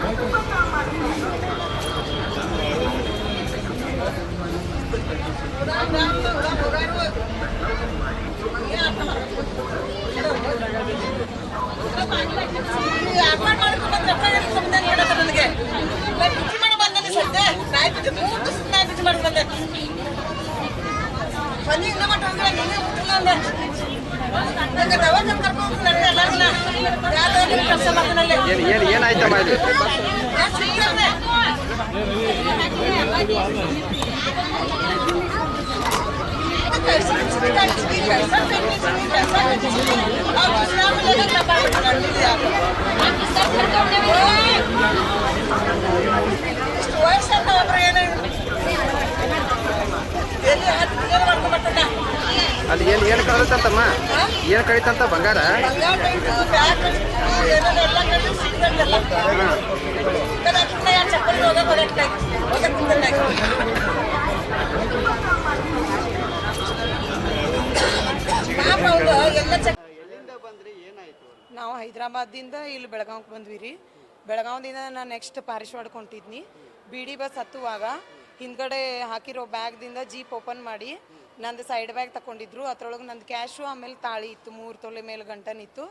Thank you. ಮನೆ ಇಲ್ಲ ಮಟ್ಟ ಹೋಗಿಲ್ಲ ನೀನೇ ಮುಟ್ಟಿಲ್ಲ ಅಂದೆ ನಂಗೆ ದವಾಖಾನೆ ಕರ್ಕೊಂಡು ಹೋಗ್ತಾರೆ ಎಲ್ಲರನ್ನ ಯಾವ್ದೋ ಕೆಲಸ ಮಾಡ್ತಾನಲ್ಲಿ ಏನು ಏನು ಏನಾಯ್ತಮ್ಮ ಇಲ್ಲಿ ಯಾಕೆ ಅಲ್ಲಿ ಏನು ಏನು ಏನು ಕಳೀತಂತ ಬಂಗಾರ? ನಾವು ಹೈದ್ರಾಬಾದಿಂದ ಇಲ್ಲಿ ಬೆಳಗಾವ್ಗೆ ಬಂದ್ವಿ ರೀ ಬೆಳಗಾವ್ದಿಂದ ನಾನು ನೆಕ್ಸ್ಟ್ ಪಾರಿಶ್ ಹೊಂಟಿದ್ನಿ ಬಿ ಡಿ ಬಸ್ ಹತ್ತುವಾಗ ಹಿಂದ್ಗಡೆ ಹಾಕಿರೋ ಬ್ಯಾಗ್ದಿಂದ ಜೀಪ್ ಓಪನ್ ಮಾಡಿ ನಂದು ಸೈಡ್ ಬ್ಯಾಗ್ ತಗೊಂಡಿದ್ರು ಅದ್ರೊಳಗೆ ನಂದು ಕ್ಯಾಶು ಆಮೇಲೆ ತಾಳಿ ಇತ್ತು. ಮೂರು ತೊಲೆ ಮೇಲೆ ಗಂಟನ್ ಇತ್ತು.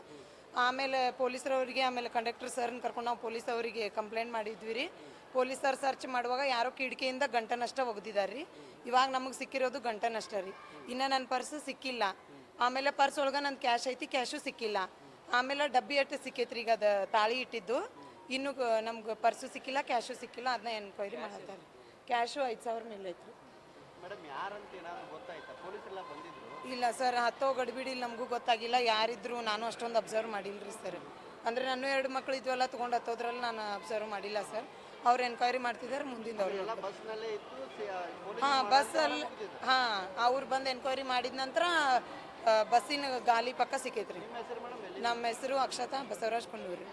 ಆಮೇಲೆ ಪೊಲೀಸರವರಿಗೆ, ಆಮೇಲೆ ಕಂಡಕ್ಟರ್ ಸರ್ನ ಕರ್ಕೊಂಡು ನಾವು ಪೊಲೀಸ್ ಅವರಿಗೆ ಕಂಪ್ಲೇಂಟ್ ಮಾಡಿದ್ವಿ ರೀ ಪೊಲೀಸರು ಸರ್ಚ್ ಮಾಡುವಾಗ ಯಾರೋ ಕಿಟಕಿಯಿಂದ ಗಂಟನಷ್ಟ ಒಗ್ದಿದ್ದಾರೆ ರೀ ಇವಾಗ ನಮಗೆ ಸಿಕ್ಕಿರೋದು ಗಂಟನಷ್ಟ ರೀ. ಇನ್ನು ನನ್ನ ಪರ್ಸ್ ಸಿಕ್ಕಿಲ್ಲ. ಆಮೇಲೆ ಪರ್ಸ್ ಒಳಗೆ ನನ್ನ ಕ್ಯಾಶ್ ಐತಿ ಕ್ಯಾಶು ಸಿಕ್ಕಿಲ್ಲ. ಆಮೇಲೆ ಡಬ್ಬಿ ಅಟ್ಟು ಸಿಕ್ಕೈತ್ರಿ ಈಗ ಅದು ತಾಳಿ ಇಟ್ಟಿದ್ದು. ಇನ್ನು, ನಮ್ಗೆ ಪರ್ಸು ಸಿಕ್ಕಿಲ್ಲ ಕ್ಯಾಶು ಸಿಕ್ಕಿಲ್ಲ ಅದನ್ನ ಎನ್ಕ್ವೈರಿ ಮಾಡ್ತಾರೆ ಕ್ಯಾಶು ಐದು ಸಾವಿರ ಮೇಲೆ ಇಲ್ಲ ಸರ್ ಹತ್ತೋ ಗಡಿಬಿಡಿ ನಮಗೂ ಗೊತ್ತಾಗಿಲ್ಲ. ಯಾರಿದ್ರು ನಾನು ಅಷ್ಟೊಂದು ಅಬ್ಸರ್ವ್ ಮಾಡಿಲ್ಲರಿ ಸರ್. ಅಂದರೆ ನಾನು ಎರಡು ಮಕ್ಕಳು ಇದ್ವಲ್ಲ ತೊಗೊಂಡು ಹತ್ತೋದ್ರಲ್ಲಿ ನಾನು ಅಬ್ಸರ್ವ್ ಮಾಡಿಲ್ಲ ಸರ್. ಅವ್ರು ಎನ್ಕ್ವೈರಿ ಮಾಡ್ತಿದ್ದಾರೆ ಮುಂದಿನವ್ರು ಹಾಂ ಬಸ್ಸಲ್ಲಿ ಹಾಂ ಅವ್ರು ಬಂದು ಎನ್ಕ್ವೈರಿ ಮಾಡಿದ ನಂತರ ಬಸ್ಸಿನ ಗಾಲಿ ಪಕ್ಕ ಸಿಕ್ಕೈತ್ರಿ. ನಮ್ಮ ಹೆಸರು ಅಕ್ಷತಾ ಬಸವರಾಜ್ ಕೊಂಡೂರಿ